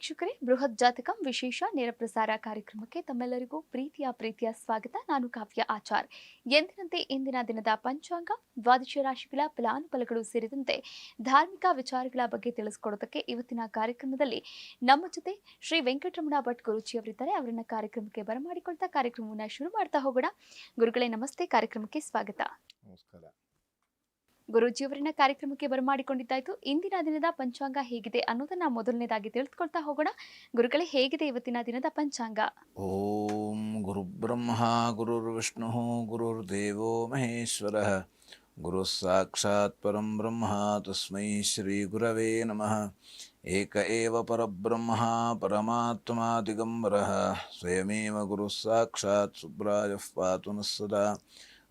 ವೀಕ್ಷಕರೇ, ಬೃಹತ್ ಜಾತಕಂ ವಿಶೇಷ ನೇರ ಪ್ರಸಾರ ಕಾರ್ಯಕ್ರಮಕ್ಕೆ ತಮ್ಮೆಲ್ಲರಿಗೂ ಪ್ರೀತಿಯ ಪ್ರೀತಿಯ ಸ್ವಾಗತ. ನಾನು ಕಾವ್ಯ ಆಚಾರ್. ಎಂದಿನಂತೆ ಇಂದಿನ ದಿನದ ಪಂಚಾಂಗ, ದ್ವಾದಶ ರಾಶಿಗಳ ಫಲಾನುಫಲಗಳು ಸೇರಿದಂತೆ ಧಾರ್ಮಿಕ ವಿಚಾರಗಳ ಬಗ್ಗೆ ತಿಳಿಸಿಕೊಡೋದಕ್ಕೆ ಇವತ್ತಿನ ಕಾರ್ಯಕ್ರಮದಲ್ಲಿ ನಮ್ಮ ಜೊತೆ ಶ್ರೀ ವೆಂಕಟರಮಣ ಭಟ್ ಗುರುಜಿಯವರಿದ್ದಾರೆ ಅವರನ್ನ ಕಾರ್ಯಕ್ರಮಕ್ಕೆ ಬರಮಾಡಿಕೊಳ್ತಾ ಕಾರ್ಯಕ್ರಮವನ್ನು ಶುರು ಮಾಡ್ತಾ ಹೋಗೋಣ. ಗುರುಗಳೇ, ನಮಸ್ತೆ. ಕಾರ್ಯಕ್ರಮಕ್ಕೆ ಸ್ವಾಗತ. ನಮಸ್ಕಾರ. ಗುರೂಜಿಯವರನ್ನ ಕಾರ್ಯಕ್ರಮಕ್ಕೆ ಬರಮಾಡಿಕೊಂಡಿದ್ದಾಯ್ತು. ಇಂದಿನ ದಿನದ ಪಂಚಾಂಗ ಹೇಗಿದೆ ಅನ್ನೋದನ್ನ ಮೊದಲನೇದಾಗಿ ತಿಳಿದುಕೊಳ್ತಾ ಹೋಗೋಣ. ಗುರುಗಳೇ, ಹೇಗಿದೆ ಇವತ್ತಿನ ದಿನದ ಪಂಚಾಂಗ? ಓಂ ಗುರುಬ್ರಹ್ಮ ಗುರು ದೇವೋ ಮಹೇಶ್ವರ. ಗುರು ಸಾಕ್ಷಾತ್ ಪರಂ ಬ್ರಹ್ಮ, ತಸ್ಮೈ ಶ್ರೀ ಗುರವೇ ನಮಃ. ಏಕ ಏವ ಪರಬ್ರಹ್ಮ, ಪರಮಾತ್ಮ ದಿಗಂಬರ. ಸ್ವಯಮೇವ ಗುರು ಸಾಕ್ಷಾತ್ ಸುಬ್ರಾಯ ಪಾತು ಸದಾ.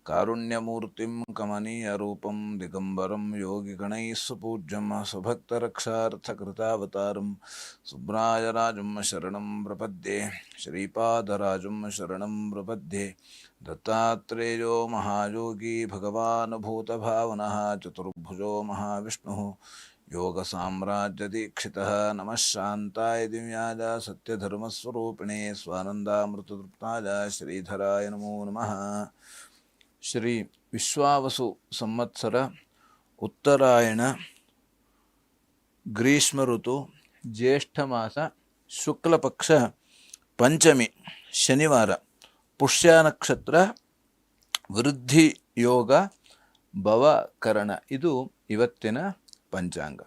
కారుణ్యమూర్తిం కమనీయరూపం దిగంబరం యోగిగణైస్సుపూజ్యం సుభక్తరక్షార్థకృతావతారం సుబ్రాయరాజం శరణం ప్రపద్యే. శ్రీపాదరాజం శరణం ప్రపద్యే. దత్తాత్రేయో మహాయోగి భగవాన్ భూతభావన చతుర్భుజో మహావిష్ణు. యోగ సామ్రాజ్యదీక్షిత నమశాంతాయ దివ్యాజ సత్యధర్మస్వరూపిణే. స్వానందామృతతృప్తాయ శ్రీధరాయ నమో నమ. ಶ್ರೀ ವಿಶ್ವಾವಸು ಸಂವತ್ಸರ ಉತ್ತರಾಯಣ, ಗ್ರೀಷ್ಮ ಋತು, ಜ್ಯೇಷ್ಠ ಮಾಸ, ಶುಕ್ಲ ಪಕ್ಷ, ಪಂಚಮಿ, ಶನಿವಾರ, ಪುಷ್ಯ ನಕ್ಷತ್ರ, ವೃದ್ಧಿ ಯೋಗ, ಭವಕರಣ. ಇದು ಇವತ್ತಿನ ಪಂಚಾಂಗ.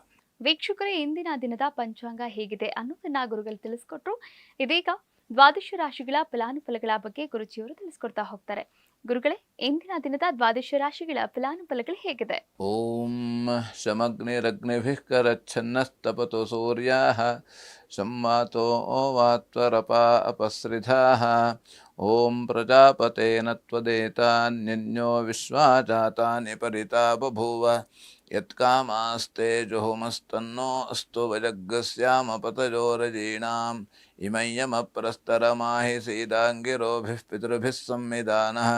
ವೀಕ್ಷಕರೇ, ಇಂದಿನ ದಿನದ ಪಂಚಾಂಗ ಹೇಗಿದೆ ಅನ್ನೋದನ್ನ ಗುರುಗಳು ತಿಳಿಸ್ಕೊಟ್ರು. ಇದೀಗ ದ್ವಾದಶ ರಾಶಿಗಳ ಫಲಾನುಫಲಗಳ ಬಗ್ಗೆ ಗುರುಜಿಯವರು ತಿಳಿಸ್ಕೊಡ್ತಾ ಹೋಗ್ತಾರೆ. ಗುರುಗಳೇ, ಇಂದಿನ ದಿನದ ದ್ವಾದಶ ರಾಶಿಗಳ ಫಲಾನುಫಲಗಳು ಹೇಗಿದೆ? ಓಂ ಶಮಗ್ನಿರಗ್ನಿಭಿಃ ಕರಚ್ಛನ್ನಸ್ತಪತು ಸೂರ್ಯಾಃ ಸಂವಾತೋ ವಾತ್ವರಪಾ ಅಪಸೃಧಾः ಓಂ ಪ್ರಜಾಪತೇನ ತ್ವದೇತಾನ್ಯನ್ಯೋ ವಿಶ್ವಾಜಾತಾನಿ ಪರಿತಾ ಬಭೂವ ಯತ್ಕಾಮಾಸ್ತೆ ಜುಹುಮಸ್ತನ್ನೋ ಅಸ್ತು ವಜಗ್ಗಸ್ಯಾಮಪತಜೋರಜೀಣಾಂ ಸೀದಾಂಗಿರೋಭಿಃ ಪಿತೃಭಿः ಸಂವಿಧಾನः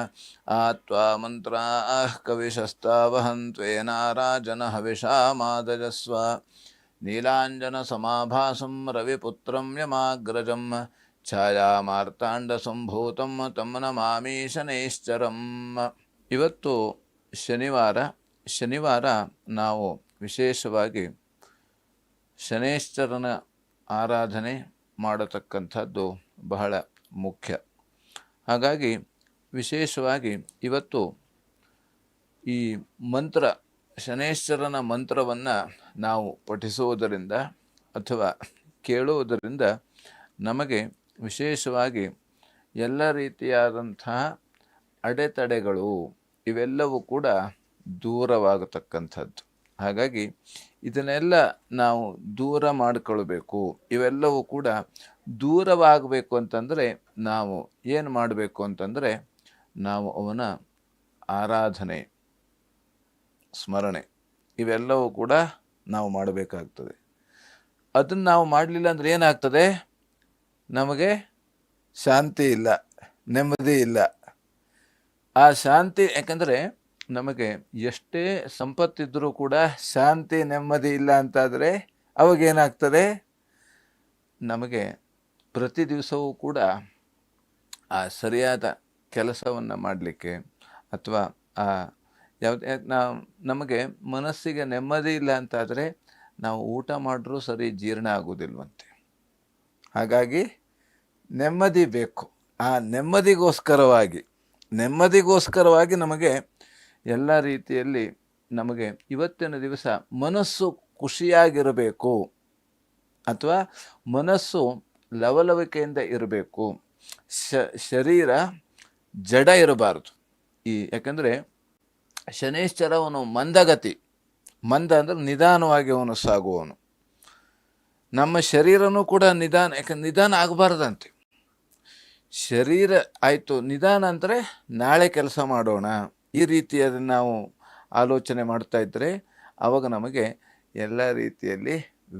ಆತ್ವಾ ಮಂತ್ರಾः ಕವಿಶಸ್ತಾವಹನ್ತ್ವೇನಾರಾಜನ ಹವಿಷಾಮಾದಜಸ್ವ ನೀಲಾಂಜನಸಮಾಭಾಸಂ ರವಿಪುತ್ರಂ ಯಮಾಗ್ರಜಂ ಛಾಯಾಮಾರ್ತಾಂಡಸಂಭೂತಂ ತಮ್ಮ ನಮಾಮಿ ಶನೈಶ್ಚರಂ ಇವತ್ತು ಶನಿವಾರ ಶನಿವಾರ ನಾವು ವಿಶೇಷವಾಗಿ ಶನೈಶ್ಚರನ ಆರಾಧನೆ ಮಾಡತಕ್ಕಂಥದ್ದು ಬಹಳ ಮುಖ್ಯ. ಹಾಗಾಗಿ ವಿಶೇಷವಾಗಿ ಇವತ್ತು ಈ ಮಂತ್ರ, ಶನೇಶ್ವರನ ಮಂತ್ರವನ್ನು ನಾವು ಪಠಿಸುವುದರಿಂದ ಅಥವಾ ಕೇಳುವುದರಿಂದ ನಮಗೆ ವಿಶೇಷವಾಗಿ ಎಲ್ಲ ರೀತಿಯಾದಂತಹ ಅಡೆತಡೆಗಳು ಇವೆಲ್ಲವೂ ಕೂಡ ದೂರವಾಗತಕ್ಕಂಥದ್ದು. ಹಾಗಾಗಿ ಇದನ್ನೆಲ್ಲ ನಾವು ದೂರ ಮಾಡಿಕೊಳ್ಬೇಕು. ಇವೆಲ್ಲವೂ ಕೂಡ ದೂರವಾಗಬೇಕು ಅಂತಂದರೆ ನಾವು ಏನು ಮಾಡಬೇಕು ಅಂತಂದರೆ ನಾವು ಅವನ ಆರಾಧನೆ, ಸ್ಮರಣೆ ಇವೆಲ್ಲವೂ ಕೂಡ ನಾವು ಮಾಡಬೇಕಾಗ್ತದೆ. ಅದನ್ನು ನಾವು ಮಾಡಲಿಲ್ಲ ಅಂದರೆ ಏನಾಗ್ತದೆ? ನಮಗೆ ಶಾಂತಿ ಇಲ್ಲ, ನೆಮ್ಮದಿ ಇಲ್ಲ. ಆ ಶಾಂತಿ ಯಾಕಂದರೆ ನಮಗೆ ಎಷ್ಟೇ ಸಂಪತ್ತಿದ್ದರೂ ಕೂಡ ಶಾಂತಿ, ನೆಮ್ಮದಿ ಇಲ್ಲ ಅಂತಾದರೆ ಅವಾಗೇನಾಗ್ತದೆ ನಮಗೆ ಪ್ರತಿ ದಿವಸವೂ ಕೂಡ ಆ ಸರಿಯಾದ ಕೆಲಸವನ್ನು ಮಾಡಲಿಕ್ಕೆ ಅಥವಾ ಆ ಯಾವುದೇ ನಾವು ನಮಗೆ ಮನಸ್ಸಿಗೆ ನೆಮ್ಮದಿ ಇಲ್ಲ ಅಂತಾದರೆ ನಾವು ಊಟ ಮಾಡಿದ್ರೂ ಸರಿ ಜೀರ್ಣ ಆಗೋದಿಲ್ವಂತೆ ಹಾಗಾಗಿ ನೆಮ್ಮದಿ ಬೇಕು. ಆ ನೆಮ್ಮದಿಗೋಸ್ಕರವಾಗಿ ನೆಮ್ಮದಿಗೋಸ್ಕರವಾಗಿ ನಮಗೆ ಎಲ್ಲ ರೀತಿಯಲ್ಲಿ ನಮಗೆ ಇವತ್ತಿನ ದಿವಸ ಮನಸ್ಸು ಖುಷಿಯಾಗಿರಬೇಕು ಅಥವಾ ಮನಸ್ಸು ಲವಲವಿಕೆಯಿಂದ ಇರಬೇಕು. ಶ, ಶರೀರ ಜಡ ಇರಬಾರ್ದು. ಈ, ಯಾಕಂದರೆ ಶನೇಶ್ವರವನು ಮಂದಗತಿ. ಮಂದ ಅಂದರೆ ನಿಧಾನವಾಗಿ ಅವನು ಸಾಗುವವನು. ನಮ್ಮ ಶರೀರನೂ ಕೂಡ ನಿಧಾನ, ಯಾಕಂದ್ರೆ ನಿಧಾನ ಆಗಬಾರ್ದಂತೆ. ಶರೀರ ಆಯಿತು, ನಿಧಾನ ಅಂದರೆ ನಾಳೆ ಕೆಲಸ ಮಾಡೋಣ. ಈ ರೀತಿಯಾದ ನಾವು ಆಲೋಚನೆ ಮಾಡ್ತಾ ಇದ್ದರೆ ಆವಾಗ ನಮಗೆ ಎಲ್ಲ ರೀತಿಯಲ್ಲಿ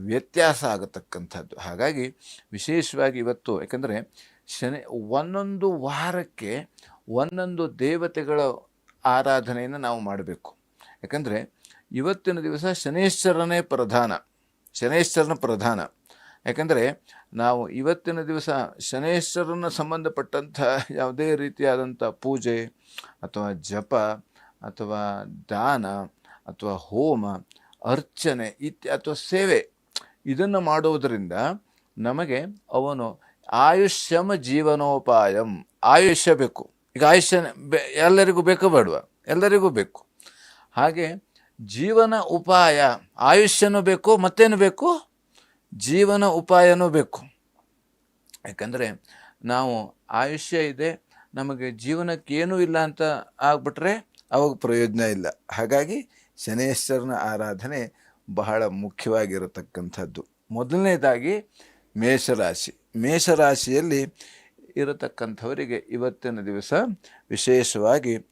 ವ್ಯತ್ಯಾಸ ಆಗತಕ್ಕಂಥದ್ದು. ಹಾಗಾಗಿ ವಿಶೇಷವಾಗಿ ಇವತ್ತು ಯಾಕಂದರೆ ಶನಿ ಒಂದೊಂದು ವಾರಕ್ಕೆ ಒಂದೊಂದು ದೇವತೆಗಳ ಆರಾಧನೆಯನ್ನು ನಾವು ಮಾಡಬೇಕು. ಯಾಕಂದರೆ ಇವತ್ತಿನ ದಿವಸ ಶನೇಶ್ವರನೇ ಪ್ರಧಾನ. ಶನೇಶ್ವರನ ಪ್ರಧಾನ. ಯಾಕಂದರೆ ನಾವು ಇವತ್ತಿನ ದಿವಸ ಶನೇಶ್ವರನ ಸಂಬಂಧಪಟ್ಟಂಥ ಯಾವುದೇ ರೀತಿಯಾದಂಥ ಪೂಜೆ ಅಥವಾ ಜಪ ಅಥವಾ ದಾನ ಅಥವಾ ಹೋಮ, ಅರ್ಚನೆ ಇತ್ಯ, ಅಥವಾ ಸೇವೆ ಇದನ್ನು ಮಾಡುವುದರಿಂದ ನಮಗೆ ಅವನು ಆಯುಷ್ಯಮ ಜೀವನೋಪಾಯಂ, ಆಯುಷ್ಯ ಬೇಕು. ಈಗ ಆಯುಷ್ಯ ಬೆ, ಎಲ್ಲರಿಗೂ ಬೇಕು ಬೇಡುವ? ಎಲ್ಲರಿಗೂ ಬೇಕು. ಹಾಗೆ ಜೀವನ ಉಪಾಯ ಆಯುಷ್ಯನೂ ಬೇಕು ಮತ್ತೇನು ಬೇಕು? ಜೀವನ ಉಪಾಯನೂ ಬೇಕು. ಯಾಕಂದರೆ ನಾವು ಆಯುಷ್ಯ ಇದೆ, ನಮಗೆ ಜೀವನಕ್ಕೆ ಏನೂ ಇಲ್ಲ ಅಂತ ಆಗ್ಬಿಟ್ರೆ ಅವಾಗ ಪ್ರಯೋಜನ ಇಲ್ಲ. ಹಾಗಾಗಿ ಶನೇಶ್ವರನ ಆರಾಧನೆ ಬಹಳ ಮುಖ್ಯವಾಗಿರತಕ್ಕಂಥದ್ದು. ಮೊದಲನೇದಾಗಿ ಮೇಷರಾಶಿ. ಮೇಷರಾಶಿಯಲ್ಲಿ ಇರತಕ್ಕಂಥವರಿಗೆ ಇವತ್ತಿನ ದಿವಸ ವಿಶೇಷವಾಗಿ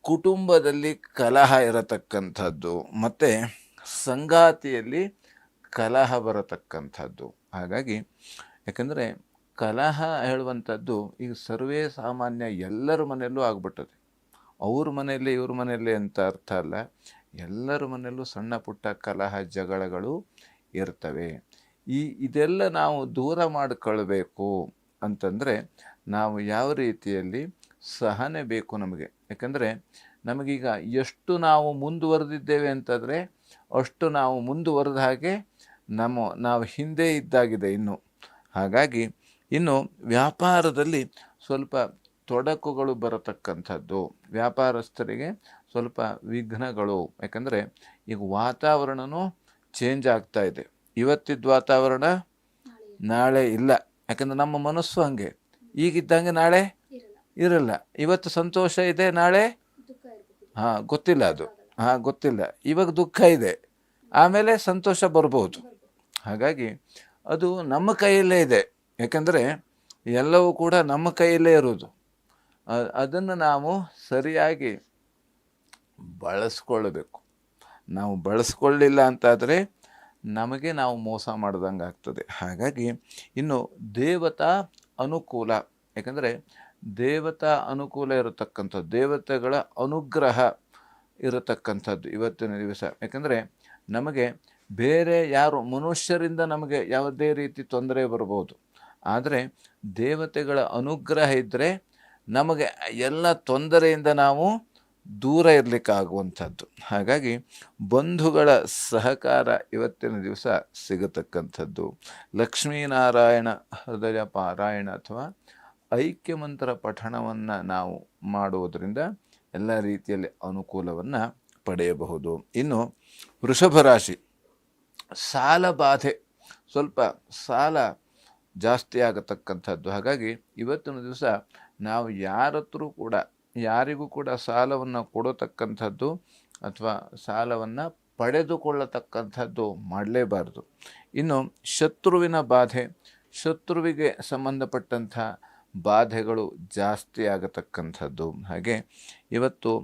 ಕುಟುಂಬದಲ್ಲಿ ಕಲಹ ಇರತಕ್ಕಂಥದ್ದು. ಮತ್ತು ಸಂಗಾತಿಯಲ್ಲಿ ಕಲಹ ಬರತಕ್ಕಂಥದ್ದು. ಹಾಗಾಗಿ ಯಾಕಂದರೆ ಕಲಹ ಹೇಳುವಂಥದ್ದು ಈಗ ಸರ್ವೇ ಸಾಮಾನ್ಯ ಎಲ್ಲರ ಮನೆಯಲ್ಲೂ ಆಗ್ಬಿಟ್ಟದೆ. ಅವ್ರ ಮನೆಯಲ್ಲಿ ಇವ್ರ ಮನೆಯಲ್ಲಿ ಅಂತ ಅರ್ಥ ಅಲ್ಲ. ಎಲ್ಲರ ಮನೆಯಲ್ಲೂ ಸಣ್ಣ ಪುಟ್ಟ ಕಲಹ ಜಗಳಗಳು ಇರ್ತವೆ. ಈ ಇದೆಲ್ಲ ನಾವು ದೂರ ಮಾಡಿಕೊಳ್ಬೇಕು ಅಂತಂದರೆ ನಾವು ಯಾವ ರೀತಿಯಲ್ಲಿ ಸಹನೆ ಬೇಕು ನಮಗೆ. ಯಾಕಂದರೆ ನಮಗೀಗ ಎಷ್ಟು ನಾವು ಮುಂದುವರೆದಿದ್ದೇವೆ ಅಂತಂದರೆ ಅಷ್ಟು ನಾವು ಮುಂದುವರೆದ ಹಾಗೆ ನಮ್ಮ, ನಾವು ಹಿಂದೆ ಇದ್ದಾಗಿದೆ ಇನ್ನು. ಹಾಗಾಗಿ ಇನ್ನು ವ್ಯಾಪಾರದಲ್ಲಿ ಸ್ವಲ್ಪ ತೊಡಕುಗಳು ಬರತಕ್ಕಂಥದ್ದು. ವ್ಯಾಪಾರಸ್ಥರಿಗೆ ಸ್ವಲ್ಪ ವಿಘ್ನಗಳು. ಯಾಕಂದರೆ ಈಗ ವಾತಾವರಣವೂ ಚೇಂಜ್ ಆಗ್ತಾ ಇದೆ. ಇವತ್ತಿದ್ದ ವಾತಾವರಣ ನಾಳೆ ಇಲ್ಲ. ಯಾಕಂದ್ರೆ ನಮ್ಮ ಮನಸ್ಸು ಹಂಗೆ. ಈಗಿದ್ದಂಗೆ ನಾಳೆ ಇರಲ್ಲ. ಇವತ್ತು ಸಂತೋಷ ಇದೆ, ನಾಳೆ ಹಾಂ, ಗೊತ್ತಿಲ್ಲ ಅದು. ಹಾಂ, ಗೊತ್ತಿಲ್ಲ. ಇವಾಗ ದುಃಖ ಇದೆ. ಆಮೇಲೆ ಸಂತೋಷ ಬರ್ಬೋದು. ಹಾಗಾಗಿ ಅದು ನಮ್ಮ ಕೈಯಲ್ಲೇ ಇದೆ. ಯಾಕಂದರೆ ಎಲ್ಲವೂ ಕೂಡ ನಮ್ಮ ಕೈಯಲ್ಲೇ ಇರೋದು ಅದನ್ನು ನಾವು ಸರಿಯಾಗಿ ಬಳಸ್ಕೊಳ್ಬೇಕು ನಾವು ಬಳಸ್ಕೊಳ್ಳಿಲ್ಲ ಅಂತಾದರೆ ನಮಗೆ ನಾವು ಮೋಸ ಮಾಡ್ದಂಗೆ ಆಗ್ತದೆ. ಹಾಗಾಗಿ ಇನ್ನು ದೇವತಾ ಅನುಕೂಲ, ಯಾಕಂದರೆ ದೇವತಾ ಅನುಕೂಲ ಇರತಕ್ಕಂಥದ್ದು ದೇವತೆಗಳ ಅನುಗ್ರಹ ಇರತಕ್ಕಂಥದ್ದು ಇವತ್ತಿನ ದಿವಸ. ಯಾಕಂದರೆ ನಮಗೆ ಬೇರೆ ಯಾರು ಮನುಷ್ಯರಿಂದ ನಮಗೆ ಯಾವುದೇ ರೀತಿ ತೊಂದರೆ ಬರ್ಬೋದು. ಆದರೆ ದೇವತೆಗಳ ಅನುಗ್ರಹ ಇದ್ದರೆ ನಮಗೆ ಎಲ್ಲ ತೊಂದರೆಯಿಂದ ನಾವು ದೂರ ಇರಲಿಕ್ಕಾಗುವಂಥದ್ದು ಹಾಗಾಗಿ ಬಂಧುಗಳ ಸಹಕಾರ ಇವತ್ತಿನ ದಿವಸ ಸಿಗತಕ್ಕಂಥದ್ದು. ಲಕ್ಷ್ಮೀನಾರಾಯಣ ಹೃದಯ ಪಾರಾಯಣ ಅಥವಾ ಐಕ್ಯ ಮಂತ್ರ ಪಠಣವನ್ನು ನಾವು ಮಾಡುವುದರಿಂದ ಎಲ್ಲ ರೀತಿಯಲ್ಲಿ ಅನುಕೂಲವನ್ನು ಪಡೆಯಬಹುದು. ಇನ್ನು ವೃಷಭ ರಾಶಿ. ಸಾಲ ಬಾಧೆ. ಸ್ವಲ್ಪ ಸಾಲ ಜಾಸ್ತಿ ಆಗತಕ್ಕಂಥದ್ದು. ಹಾಗಾಗಿ ಇವತ್ತಿನ ದಿವಸ ನಾವು ಯಾರತ್ರೂ ಕೂಡ, ಯಾರಿಗೂ ಕೂಡ ಸಾಲವನ್ನು ಕೊಡತಕ್ಕಂಥದ್ದು ಅಥವಾ ಸಾಲವನ್ನು ಪಡೆದುಕೊಳ್ಳತಕ್ಕಂಥದ್ದು ಮಾಡಲೇಬಾರದು. ಇನ್ನು ಶತ್ರುವಿನ ಬಾಧೆ, ಶತ್ರುವಿಗೆ ಸಂಬಂಧಪಟ್ಟಂಥ ಬಾಧೆಗಳು ಜಾಸ್ತಿ ಆಗತಕ್ಕಂಥದ್ದು. ಹಾಗೆ ಇವತ್ತು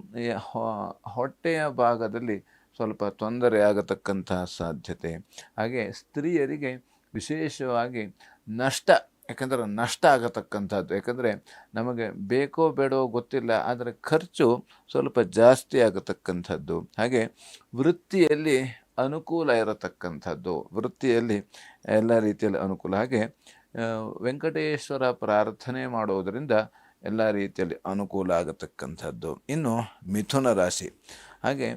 ಹೊಟ್ಟೆಯ ಭಾಗದಲ್ಲಿ ಸ್ವಲ್ಪ ತೊಂದರೆ ಆಗತಕ್ಕಂತಹ ಸಾಧ್ಯತೆ. ಹಾಗೆ ಸ್ತ್ರೀಯರಿಗೆ ವಿಶೇಷವಾಗಿ ನಷ್ಟ, ಯಾಕಂದರೆ ನಷ್ಟ ಆಗತಕ್ಕಂಥದ್ದು. ಯಾಕಂದರೆ ನಮಗೆ ಬೇಕೋ ಬೇಡೋ ಗೊತ್ತಿಲ್ಲ, ಆದರೆ ಖರ್ಚು ಸ್ವಲ್ಪ ಜಾಸ್ತಿ ಆಗತಕ್ಕಂಥದ್ದು. ಹಾಗೆ ವೃತ್ತಿಯಲ್ಲಿ ಅನುಕೂಲ ಇರತಕ್ಕಂಥದ್ದು. ವೃತ್ತಿಯಲ್ಲಿ ಎಲ್ಲ ರೀತಿಯಲ್ಲಿ ಅನುಕೂಲ. ಹಾಗೆ ವೆಂಕಟೇಶ್ವರ ಪ್ರಾರ್ಥನೆ ಮಾಡೋದರಿಂದ ಎಲ್ಲ ರೀತಿಯಲ್ಲಿ ಅನುಕೂಲ ಆಗತಕ್ಕಂಥದ್ದು. ಇನ್ನು ಮಿಥುನ ರಾಶಿ. ಹಾಗೆ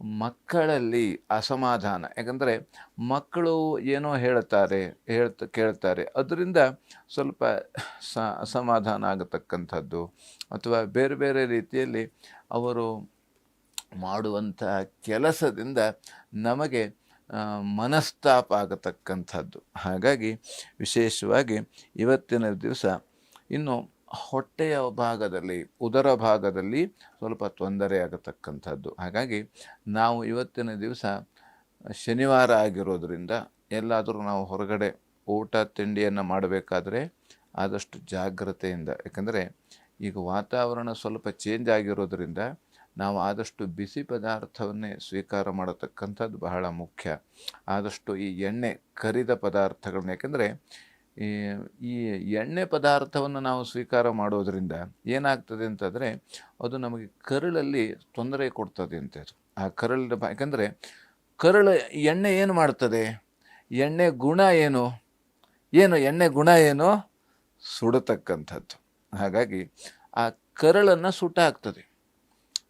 ಮಕ್ಕಳಲ್ಲಿ ಅಸಮಾಧಾನ. ಯಾಕಂದರೆ ಮಕ್ಕಳು ಏನೋ ಹೇಳ್ತಾರೆ, ಹೇಳ್ತ, ಕೇಳ್ತಾರೆ. ಅದರಿಂದ ಸ್ವಲ್ಪ ಸ, ಅಸಮಾಧಾನ ಆಗತಕ್ಕಂಥದ್ದು. ಅಥವಾ ಬೇರೆ ಬೇರೆ ರೀತಿಯಲ್ಲಿ ಅವರು ಮಾಡುವಂಥ ಕೆಲಸದಿಂದ ನಮಗೆ ಮನಸ್ತಾಪ ಆಗತಕ್ಕಂಥದ್ದು. ಹಾಗಾಗಿ ವಿಶೇಷವಾಗಿ ಇವತ್ತಿನ ದಿವಸ ಇನ್ನು ಹೊಟ್ಟೆಯ ಭಾಗದಲ್ಲಿ, ಉದರ ಭಾಗದಲ್ಲಿ ಸ್ವಲ್ಪ ತೊಂದರೆ ಆಗತಕ್ಕಂಥದ್ದು. ಹಾಗಾಗಿ ನಾವು ಇವತ್ತಿನ ದಿವಸ ಶನಿವಾರ ಆಗಿರೋದರಿಂದ ಎಲ್ಲಾದರೂ ನಾವು ಹೊರಗಡೆ ಊಟ ತಿಂಡಿಯನ್ನು ಮಾಡಬೇಕಾದ್ರೆ ಆದಷ್ಟು ಜಾಗ್ರತೆಯಿಂದ. ಯಾಕಂದರೆ ಈಗ ವಾತಾವರಣ ಸ್ವಲ್ಪ ಚೇಂಜ್ ಆಗಿರೋದರಿಂದ ನಾವು ಆದಷ್ಟು ಬಿಸಿ ಪದಾರ್ಥವನ್ನೇ ಸ್ವೀಕಾರ ಮಾಡತಕ್ಕಂಥದ್ದು ಬಹಳ ಮುಖ್ಯ. ಆದಷ್ಟು ಈ ಎಣ್ಣೆ ಕರಿದ ಪದಾರ್ಥಗಳನ್ನ. ಯಾಕಂದರೆ ಈ ಎಣ್ಣೆ ಪದಾರ್ಥವನ್ನು ನಾವು ಸ್ವೀಕಾರ ಮಾಡೋದರಿಂದ ಏನಾಗ್ತದೆ ಅಂತಂದರೆ ಅದು ನಮಗೆ ಕರಳಲ್ಲಿ ತೊಂದರೆ ಕೊಡ್ತದೆ ಅಂತ ಆ ಕರಳಿನ ಯಾಕಂದರೆ ಕರಳು ಎಣ್ಣೆ ಏನು ಮಾಡ್ತದೆ? ಎಣ್ಣೆ ಗುಣ ಏನು? ಏನು ಎಣ್ಣೆ ಗುಣ ಏನು? ಸುಡತಕ್ಕಂಥದ್ದು. ಹಾಗಾಗಿ ಆ ಕರಳನ್ನು ಸುಟ್ಟಾಗ್ತದೆ.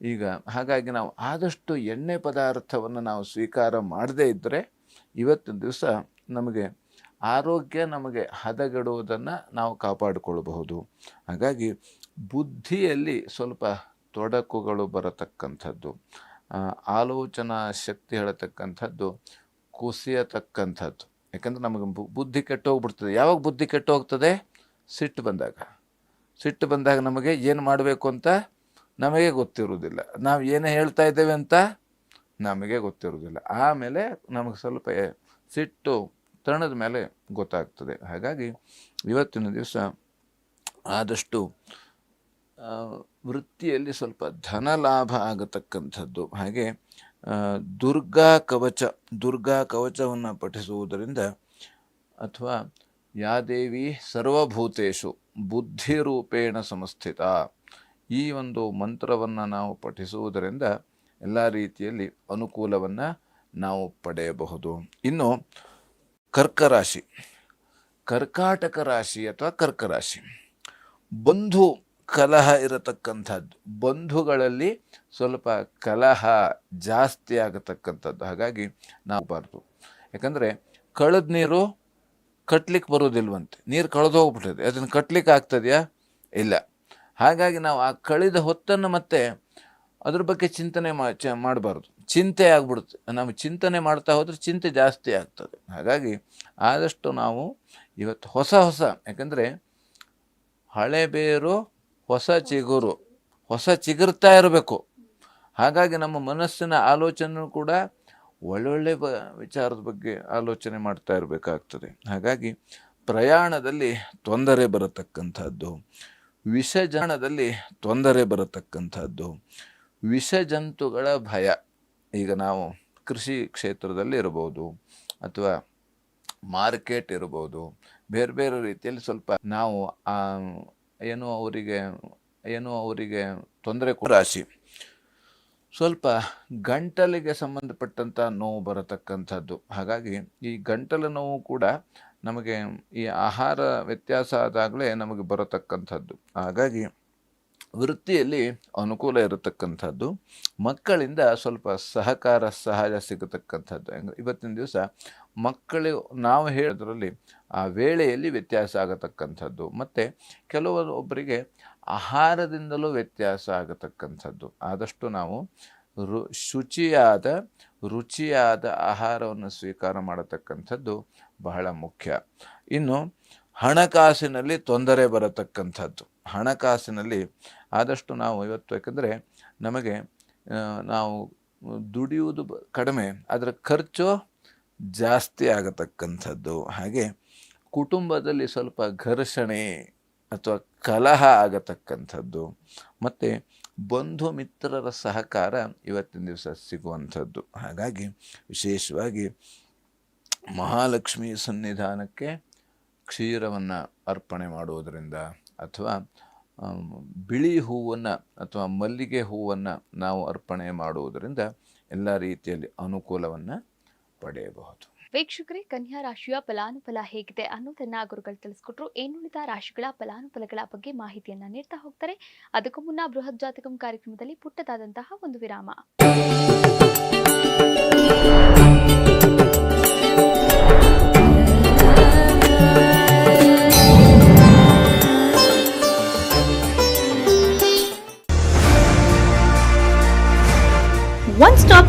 ಈಗ ಹಾಗಾಗಿ ನಾವು ಆದಷ್ಟು ಎಣ್ಣೆ ಪದಾರ್ಥವನ್ನು ನಾವು ಸ್ವೀಕಾರ ಮಾಡದೇ ಇದ್ದರೆ ಇವತ್ತಿನ ದಿವಸ ನಮಗೆ ಆರೋಗ್ಯ ನಮಗೆ ಹದಗೆಡುವುದನ್ನು ನಾವು ಕಾಪಾಡಿಕೊಳ್ಳಬಹುದು ಹಾಗಾಗಿ ಬುದ್ಧಿಯಲ್ಲಿ ಸ್ವಲ್ಪ ತೊಡಕುಗಳು ಬರತಕ್ಕಂಥದ್ದು ಆಲೋಚನಾ ಶಕ್ತಿ ಹೇಳತಕ್ಕಂಥದ್ದು, ಕುಸಿಯತಕ್ಕಂಥದ್ದು. ಯಾಕಂದ್ರೆ ನಮಗೆ ಬುದ್ಧಿ ಕೆಟ್ಟೋಗ್ಬಿಡ್ತದೆ. ಯಾವಾಗ ಬುದ್ಧಿ ಕೆಟ್ಟೋಗ್ತದೆ? ಸಿಟ್ಟು ಬಂದಾಗ. ಸಿಟ್ಟು ಬಂದಾಗ ನಮಗೆ ಏನು ಮಾಡಬೇಕು ಅಂತ? ನಮಗೆ ಗೊತ್ತಿರುವುದಿಲ್ಲ. ನಾವು ಏನು ಹೇಳ್ತಾ ಇದ್ದೇವೆ ಅಂತ? ನಮಗೆ ಗೊತ್ತಿರುವುದಿಲ್ಲ. ಆಮೇಲೆ ನಮಗೆ ಸ್ವಲ್ಪ ಸಿಟ್ಟು ತಣದ ಮೇಲೆ ಗೊತ್ತಾಗ್ತದೆ. ಹಾಗಾಗಿ ಇವತ್ತಿನ ದಿವಸ ಆದಷ್ಟು ವೃತ್ತಿಯಲ್ಲಿ ಸ್ವಲ್ಪ ಧನ ಲಾಭ ಆಗತಕ್ಕಂಥದ್ದು. ಹಾಗೆ ದುರ್ಗಾ ಕವಚ, ದುರ್ಗಾ ಕವಚವನ್ನು ಪಠಿಸುವುದರಿಂದ ಅಥವಾ ಯಾದೇವಿ ಬುದ್ಧಿ ರೂಪೇಣ ಸಮಸ್ಥಿತ ಈ ಒಂದು ಮಂತ್ರವನ್ನು ನಾವು ಪಠಿಸುವುದರಿಂದ ಎಲ್ಲ ರೀತಿಯಲ್ಲಿ ಅನುಕೂಲವನ್ನು ನಾವು ಪಡೆಯಬಹುದು. ಇನ್ನು ಕರ್ಕರಾಶಿ. ಕರ್ಕಾಟಕ ರಾಶಿ ಅಥವಾ ಕರ್ಕರಾಶಿ. ಬಂಧು ಕಲಹ ಇರತಕ್ಕಂಥದ್ದು. ಬಂಧುಗಳಲ್ಲಿ ಸ್ವಲ್ಪ ಕಲಹ ಜಾಸ್ತಿ ಆಗತಕ್ಕಂಥದ್ದು. ಹಾಗಾಗಿ ನಾವು ಬಾರ್ದು. ಯಾಕಂದರೆ ಕಳೆದ ನೀರು ಕಟ್ಲಿಕ್ಕೆ ಬರೋದಿಲ್ವಂತೆ. ನೀರು ಕಳೆದೋಗ್ಬಿಟ್ಟಿದೆ ಅದನ್ನು ಕಟ್ಲಿಕ್ಕೆ ಆಗ್ತದೆಯಾ? ಇಲ್ಲ. ಹಾಗಾಗಿ ನಾವು ಆ ಕಳೆದ ಹೊತ್ತನ್ನು ಮತ್ತೆ ಅದ್ರ ಬಗ್ಗೆ ಚಿಂತನೆ ಮಾ ಚ ಮಾಡಬಾರ್ದು. ಚಿಂತೆ ಆಗ್ಬಿಡುತ್ತೆ. ನಾವು ಚಿಂತನೆ ಮಾಡ್ತಾ ಹೋದರೆ ಚಿಂತೆ ಜಾಸ್ತಿ ಆಗ್ತದೆ. ಹಾಗಾಗಿ ಆದಷ್ಟು ನಾವು ಇವತ್ತು ಹೊಸ ಹೊಸ, ಯಾಕಂದರೆ ಹಳೆ ಬೇರು ಹೊಸ ಚಿಗುರು, ಹೊಸ ಚಿಗುರ್ತಾ ಇರಬೇಕು. ಹಾಗಾಗಿ ನಮ್ಮ ಮನಸ್ಸಿನ ಆಲೋಚನೆ ಕೂಡ ಒಳ್ಳೊಳ್ಳೆ ಬ ವಿಚಾರದ ಬಗ್ಗೆ ಆಲೋಚನೆ ಮಾಡ್ತಾ ಇರಬೇಕಾಗ್ತದೆ. ಹಾಗಾಗಿ ಪ್ರಯಾಣದಲ್ಲಿ ತೊಂದರೆ ಬರತಕ್ಕಂಥದ್ದು ವಿಷಜಾಣದಲ್ಲಿ ತೊಂದರೆ ಬರತಕ್ಕಂಥದ್ದು ವಿಷಜಂತುಗಳ ಭಯ. ಈಗ ನಾವು ಕೃಷಿ ಕ್ಷೇತ್ರದಲ್ಲಿ ಇರ್ಬೋದು ಅಥವಾ ಮಾರ್ಕೆಟ್ ಇರ್ಬೋದು, ಬೇರೆ ಬೇರೆ ರೀತಿಯಲ್ಲಿ ಸ್ವಲ್ಪ ನಾವು ಏನು ಅವರಿಗೆ ಏನು ಅವರಿಗೆ ತೊಂದರೆ ರಾಶಿ. ಸ್ವಲ್ಪ ಗಂಟಲಿಗೆ ಸಂಬಂಧಪಟ್ಟಂಥ ನೋವು ಬರತಕ್ಕಂಥದ್ದು. ಹಾಗಾಗಿ ಈ ಗಂಟಲು ನೋವು ಕೂಡ ನಮಗೆ ಈ ಆಹಾರ ವ್ಯತ್ಯಾಸ ಆದಾಗಲೇ ನಮಗೆ ಬರತಕ್ಕಂಥದ್ದು. ಹಾಗಾಗಿ ವೃತ್ತಿಯಲ್ಲಿ ಅನುಕೂಲ ಇರತಕ್ಕಂಥದ್ದು, ಮಕ್ಕಳಿಂದ ಸ್ವಲ್ಪ ಸಹಕಾರ ಸಹಾಯ ಸಿಗತಕ್ಕಂಥದ್ದು. ಹೆಂಗೆ ಇವತ್ತಿನ ದಿವಸ ಮಕ್ಕಳು ನಾವು ಹೇಳೋದ್ರಲ್ಲಿ ಆ ವೇಳೆಯಲ್ಲಿ ವ್ಯತ್ಯಾಸ ಆಗತಕ್ಕಂಥದ್ದು. ಮತ್ತು ಕೆಲವರು ಒಬ್ಬರಿಗೆ ಆಹಾರದಿಂದಲೂ ವ್ಯತ್ಯಾಸ ಆಗತಕ್ಕಂಥದ್ದು. ಆದಷ್ಟು ನಾವು ರು, ಶುಚಿಯಾದ, ರುಚಿಯಾದ ಆಹಾರವನ್ನು ಸ್ವೀಕಾರ ಮಾಡತಕ್ಕಂಥದ್ದು ಬಹಳ ಮುಖ್ಯ. ಇನ್ನು ಹಣಕಾಸಿನಲ್ಲಿ ತೊಂದರೆ ಬರತಕ್ಕಂಥದ್ದು. ಹಣಕಾಸಿನಲ್ಲಿ ಆದಷ್ಟು ನಾವು ಇವತ್ತು ಯಾಕಂದರೆ ನಮಗೆ ನಾವು ದುಡಿಯುವುದು ಕಡಿಮೆ ಅದರ ಖರ್ಚು ಜಾಸ್ತಿ ಆಗತಕ್ಕಂಥದ್ದು. ಹಾಗೆ ಕುಟುಂಬದಲ್ಲಿ ಸ್ವಲ್ಪ ಘರ್ಷಣೆ ಅಥವಾ ಕಲಹ ಆಗತಕ್ಕಂಥದ್ದು. ಮತ್ತು ಬಂಧು ಮಿತ್ರರ ಸಹಕಾರ ಇವತ್ತಿನ ದಿವಸ ಸಿಗುವಂಥದ್ದು. ಹಾಗಾಗಿ ವಿಶೇಷವಾಗಿ ಮಹಾಲಕ್ಷ್ಮಿ ಸನ್ನಿಧಾನಕ್ಕೆ ಕ್ಷೀರವನ್ನು ಅರ್ಪಣೆ ಮಾಡುವುದರಿಂದ ಅಥವಾ ಬಿಳಿ ಹೂವನ್ನು ಅಥವಾ ಮಲ್ಲಿಗೆ ಹೂವನ್ನು ನಾವು ಅರ್ಪಣೆ ಮಾಡುವುದರಿಂದ ಎಲ್ಲ ರೀತಿಯಲ್ಲಿ ಅನುಕೂಲವನ್ನು ಪಡೆಯಬಹುದು. ವೀಕ್ಷಕರೇ, ಕನ್ಯಾ ರಾಶಿಯ ಫಲಾನುಫಲ ಹೇಗಿದೆ ಅನ್ನೋದನ್ನ ಗುರುಗಳು ತಿಳಿಸ್ಕೊಟ್ರು. ಇನ್ನುಳಿದ ರಾಶಿಗಳ ಫಲಾನುಫಲಗಳ ಬಗ್ಗೆ ಮಾಹಿತಿಯನ್ನ ನೀಡ್ತಾ ಹೋಗ್ತಾರೆ. ಅದಕ್ಕೂ ಮುನ್ನ ಬೃಹತ್ ಜಾತಕಂ ಕಾರ್ಯಕ್ರಮದಲ್ಲಿ ಪುಟ್ಟದಾದಂತಹ ಒಂದು ವಿರಾಮ.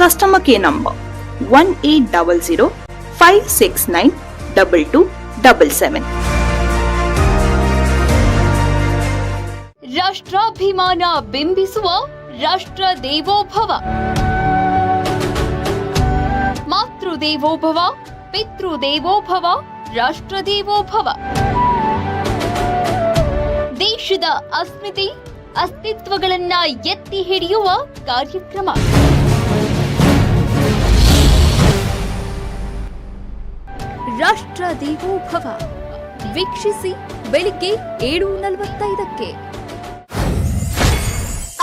Customer care number 1800-569-2277. ರಾಷ್ಟ್ರಾಭಿಮಾನ ಬಿಂಬಿಸುವ ರಾಷ್ಟ್ರ ದೇವೋಭವ. ಮಾತೃ ದೇವೋಭವ, ಪಿತೃ ದೇವೋಭವ, ರಾಷ್ಟ್ರ ದೇವೋಭವ. ದೇಶದ ಅಸ್ಮಿತೆ ಅಸ್ತಿತ್ವಗಳನ್ನ ಎತ್ತಿ ಹಿಡಿಯುವ ಕಾರ್ಯಕ್ರಮ. ರಾಷ್ಟ್ರ ದೇವೋಭವ ವೀಕ್ಷಿಸಿ ಬೆಳಿಗ್ಗೆ ಏಳು ನಲವತ್ತೈದಕ್ಕೆ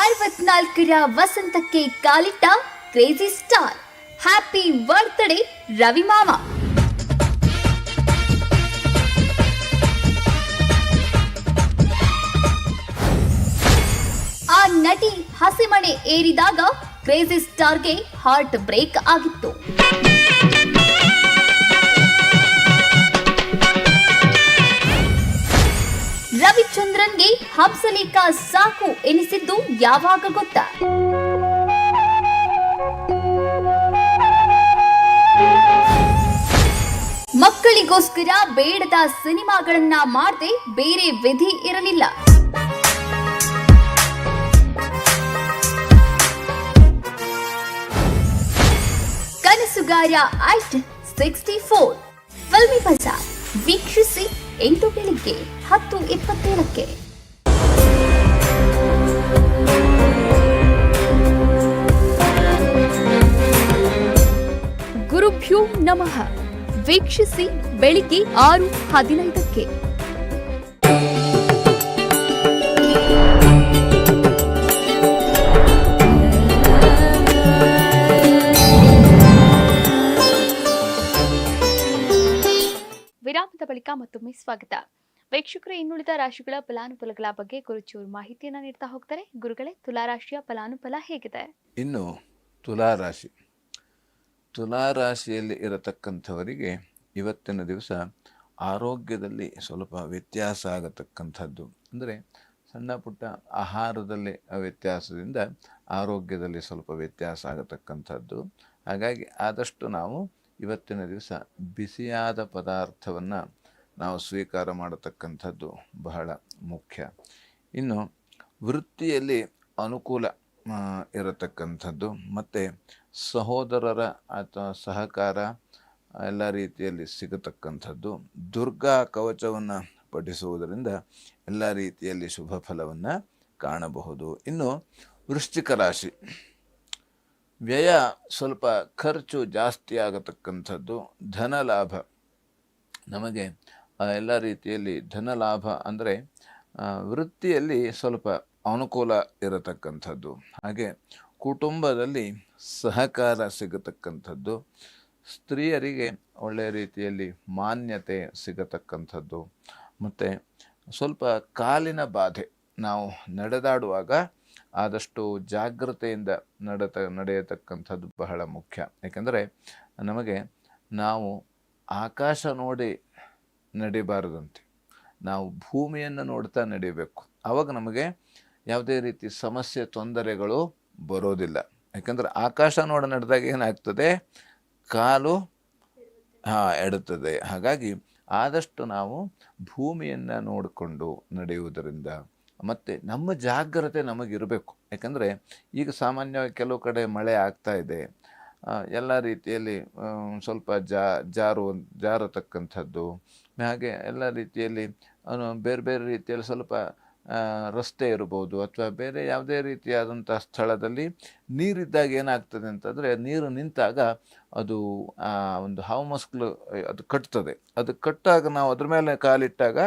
ಅರವತ್ನಾಲ್ಕರ ವಸಂತಕ್ಕೆ ಕಾಲಿಟ್ಟ crazy star. Happy birthday Ravi ಮಾಮ. ಆ ನಟಿ ಹಸಿಮಣೆ ಏರಿದಾಗ ಕ್ರೇಜಿ ಸ್ಟಾರ್ಗೆ ಹಾರ್ಟ್ ಬ್ರೇಕ್ ಆಗಿತ್ತು. ರವಿಚಂದ್ರನ್ಗೆ ಹಂಸಲೇಖ ಸಾಕು ಎನಿಸಿದ್ದು ಯಾವಾಗ ಗೊತ್ತಾ? ಮಕ್ಕಳಿಗೋಸ್ಕರ ಬೇಡದ ಸಿನಿಮಾಗಳನ್ನ ಮಾಡದೆ ಬೇರೆ ವಿಧಿ ಇರಲಿಲ್ಲ. Kanasugara eight sixty four Filmi Bazaar, ವೀಕ್ಷಿಸಿ ಎಂಟು ಬೆಳಿಗ್ಗೆ. ಹತ್ತು ಇಪ್ಪತ್ತೇಳಕ್ಕೆ. ಗುರುಭ್ಯೋ ನಮಃ. ವೀಕ್ಷಿಸಿ ಬೆಳಿಗ್ಗೆ ಆರು ಹದಿನೈದಕ್ಕೆ. ವಿರಾಮದ ಬಳಿಕ ಮತ್ತೊಮ್ಮೆ ಸ್ವಾಗತ. ವೀಕ್ಷಕರು, ಇನ್ನುಳಿದ ರಾಶಿಗಳ ಫಲಾನುಫಲಗಳ ಬಗ್ಗೆ ಗುರುಚೂರು ಮಾಹಿತಿಯನ್ನು ನೀಡ್ತಾ ಹೋಗ್ತಾರೆ. ಗುರುಗಳೇ ತುಲಾರಾಶಿಯ ಫಲಾನುಫಲ ಹೇಗಿದೆ? ಇನ್ನು ತುಲಾರಾಶಿ ತುಲಾರಾಶಿಯಲ್ಲಿ ಇರತಕ್ಕಂಥವರಿಗೆ ಇವತ್ತಿನ ದಿವಸ ಆರೋಗ್ಯದಲ್ಲಿ ಸ್ವಲ್ಪ ವ್ಯತ್ಯಾಸ ಆಗತಕ್ಕಂಥದ್ದು. ಅಂದರೆ ಸಣ್ಣ ಪುಟ್ಟ ಆಹಾರದಲ್ಲಿ ವ್ಯತ್ಯಾಸದಿಂದ ಆರೋಗ್ಯದಲ್ಲಿ ಸ್ವಲ್ಪ ವ್ಯತ್ಯಾಸ ಆಗತಕ್ಕಂಥದ್ದು. ಹಾಗಾಗಿ ಆದಷ್ಟು ನಾವು ಇವತ್ತಿನ ದಿವಸ ಬಿಸಿಯಾದ ಪದಾರ್ಥವನ್ನು ನಾವು ಸ್ವೀಕಾರ ಮಾಡತಕ್ಕಂಥದ್ದು ಬಹಳ ಮುಖ್ಯ. ಇನ್ನು ವೃತ್ತಿಯಲ್ಲಿ ಅನುಕೂಲ ಇರತಕ್ಕಂಥದ್ದು ಮತ್ತು ಸಹೋದರರ ಅಥವಾ ಸಹಕಾರ ಎಲ್ಲ ರೀತಿಯಲ್ಲಿ ಸಿಗತಕ್ಕಂಥದ್ದು. ದುರ್ಗಾ ಕವಚವನ್ನು ಪಠಿಸುವುದರಿಂದ ಎಲ್ಲ ರೀತಿಯಲ್ಲಿ ಶುಭ ಫಲವನ್ನು ಕಾಣಬಹುದು. ಇನ್ನು ವೃಶ್ಚಿಕ ರಾಶಿ. ವ್ಯಯ ಸ್ವಲ್ಪ ಖರ್ಚು ಜಾಸ್ತಿ ಆಗತಕ್ಕಂಥದ್ದು, ಧನ ಲಾಭ. ನಮಗೆ ಎಲ್ಲ ರೀತಿಯಲ್ಲಿ ಧನ ಲಾಭ ಅಂದರೆ ವೃತ್ತಿಯಲ್ಲಿ ಸ್ವಲ್ಪ ಅನುಕೂಲ ಇರತಕ್ಕಂಥದ್ದು. ಹಾಗೆ ಕುಟುಂಬದಲ್ಲಿ ಸಹಕಾರ ಸಿಗತಕ್ಕಂಥದ್ದು, ಸ್ತ್ರೀಯರಿಗೆ ಒಳ್ಳೆಯ ರೀತಿಯಲ್ಲಿ ಮಾನ್ಯತೆ ಸಿಗತಕ್ಕಂಥದ್ದು, ಮತ್ತು ಸ್ವಲ್ಪ ಕಾಲಿನ ಬಾಧೆ ನಾವು ನಡೆದಾಡುವಾಗ ಆದಷ್ಟು ಜಾಗ್ರತೆಯಿಂದ ನಡೆತ, ನಡೆಯತಕ್ಕಂಥದ್ದು ಬಹಳ ಮುಖ್ಯ. ಏಕೆಂದರೆ ನಮಗೆ ನಾವು ಆಕಾಶ ನೋಡಿ ನಡಿಬಾರದಂತೆ. ನಾವು ಭೂಮಿಯನ್ನು ನೋಡ್ತಾ ನಡಿಬೇಕು. ಆವಾಗ ನಮಗೆ ಯಾವುದೇ ರೀತಿ ಸಮಸ್ಯೆ, ತೊಂದರೆಗಳು ಬರೋದಿಲ್ಲ. ಯಾಕಂದರೆ ಆಕಾಶ ನೋಡ ನಡೆದಾಗ ಏನಾಗ್ತದೆ? ಕಾಲು, ಹಾಂ, ಎಡುತ್ತದೆ. ಹಾಗಾಗಿ ಆದಷ್ಟು ನಾವು ಭೂಮಿಯನ್ನು ನೋಡಿಕೊಂಡು ನಡೆಯುವುದರಿಂದ ಮತ್ತು ನಮ್ಮ ಜಾಗ್ರತೆ ನಮಗಿರಬೇಕು. ಯಾಕಂದರೆ ಈಗ ಸಾಮಾನ್ಯವಾಗಿ ಕೆಲವು ಕಡೆ ಮಳೆ ಆಗ್ತಾ ಇದೆ. ಎಲ್ಲ ರೀತಿಯಲ್ಲಿ ಸ್ವಲ್ಪ ಜಾ, ಜಾರು, ಜಾರತಕ್ಕಂಥದ್ದು ಹಾಗೆ ಎಲ್ಲ ರೀತಿಯಲ್ಲಿ ಅವನು ಬೇರೆ ಬೇರೆ ರೀತಿಯಲ್ಲಿ ಸ್ವಲ್ಪ ರಸ್ತೆ ಇರ್ಬೋದು ಅಥವಾ ಬೇರೆ ಯಾವುದೇ ರೀತಿಯಾದಂಥ ಸ್ಥಳದಲ್ಲಿ ನೀರಿದ್ದಾಗ ಏನಾಗ್ತದೆ ಅಂತಂದರೆ ನೀರು ನಿಂತಾಗ ಅದು, ಆ, ಒಂದು ಹಾವು ಮಸ್ಕ್ಲು, ಅದು ಕಟ್ತದೆ. ಅದು ಕಟ್ಟಾಗ ನಾವು ಅದ್ರ ಮೇಲೆ ಕಾಲಿಟ್ಟಾಗ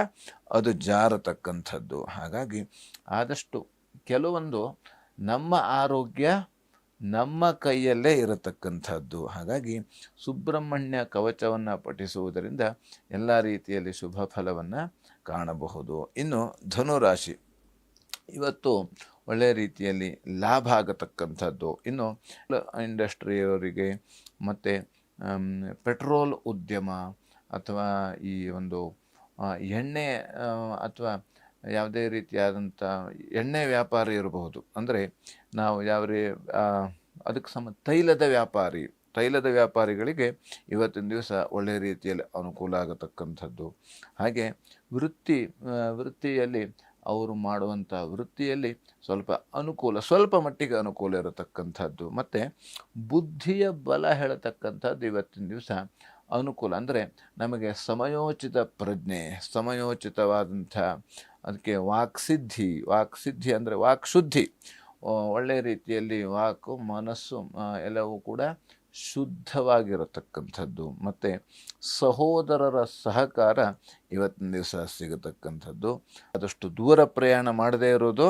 ಅದು ಜಾರತಕ್ಕಂಥದ್ದು. ಹಾಗಾಗಿ ಆದಷ್ಟು ಕೆಲವೊಂದು ನಮ್ಮ ಆರೋಗ್ಯ ನಮ್ಮ ಕೈಯಲ್ಲೇ ಇರತಕ್ಕಂಥದ್ದು. ಹಾಗಾಗಿ ಸುಬ್ರಹ್ಮಣ್ಯ ಕವಚವನ್ನು ಪಠಿಸುವುದರಿಂದ ಎಲ್ಲ ರೀತಿಯಲ್ಲಿ ಶುಭ ಫಲವನ್ನು ಕಾಣಬಹುದು. ಇನ್ನು ಧನುರಾಶಿ. ಇವತ್ತು ಒಳ್ಳೆಯ ರೀತಿಯಲ್ಲಿ ಲಾಭ ಆಗತಕ್ಕಂಥದ್ದು. ಇನ್ನು ಇಂಡಸ್ಟ್ರಿಯವರಿಗೆ ಮತ್ತು ಪೆಟ್ರೋಲ್ ಉದ್ಯಮ ಅಥವಾ ಈ ಒಂದು ಎಣ್ಣೆ ಅಥವಾ ಯಾವುದೇ ರೀತಿಯಾದಂಥ ಎಣ್ಣೆ ವ್ಯಾಪಾರಿ ಇರಬಹುದು. ಅಂದರೆ ನಾವು ಯಾವ ರೀ ಅದಕ್ಕೆ ಸಮ, ತೈಲದ ವ್ಯಾಪಾರಿ, ತೈಲದ ವ್ಯಾಪಾರಿಗಳಿಗೆ ಇವತ್ತಿನ ದಿವಸ ಒಳ್ಳೆಯ ರೀತಿಯಲ್ಲಿ ಅನುಕೂಲ ಆಗತಕ್ಕಂಥದ್ದು. ಹಾಗೆ ವೃತ್ತಿ ವೃತ್ತಿಯಲ್ಲಿ ಅವರು ಮಾಡುವಂಥ ವೃತ್ತಿಯಲ್ಲಿ ಸ್ವಲ್ಪ ಅನುಕೂಲ, ಸ್ವಲ್ಪ ಮಟ್ಟಿಗೆ ಅನುಕೂಲ ಇರತಕ್ಕಂಥದ್ದು. ಮತ್ತು ಬುದ್ಧಿಯ ಬಲ ಹೇಳತಕ್ಕಂಥದ್ದು ಇವತ್ತಿನ ದಿವಸ ಅನುಕೂಲ. ಅಂದರೆ ನಮಗೆ ಸಮಯೋಚಿತ ಪ್ರಜ್ಞೆ, ಸಮಯೋಚಿತವಾದಂಥ ಅದಕ್ಕೆ ವಾಕ್ಸಿದ್ಧಿ ವಾಕ್ಸಿದ್ಧಿ ಅಂದರೆ ವಾಕ್ಶುದ್ಧಿ ಒಳ್ಳೆಯ ರೀತಿಯಲ್ಲಿ ವಾಕು, ಮನಸ್ಸು ಎಲ್ಲವೂ ಕೂಡ ಶುದ್ಧವಾಗಿರತಕ್ಕಂಥದ್ದು. ಮತ್ತು ಸಹೋದರರ ಸಹಕಾರ ಇವತ್ತಿನ ದಿವಸ ಸಿಗತಕ್ಕಂಥದ್ದು. ಆದಷ್ಟು ದೂರ ಪ್ರಯಾಣ ಮಾಡದೇ ಇರೋದು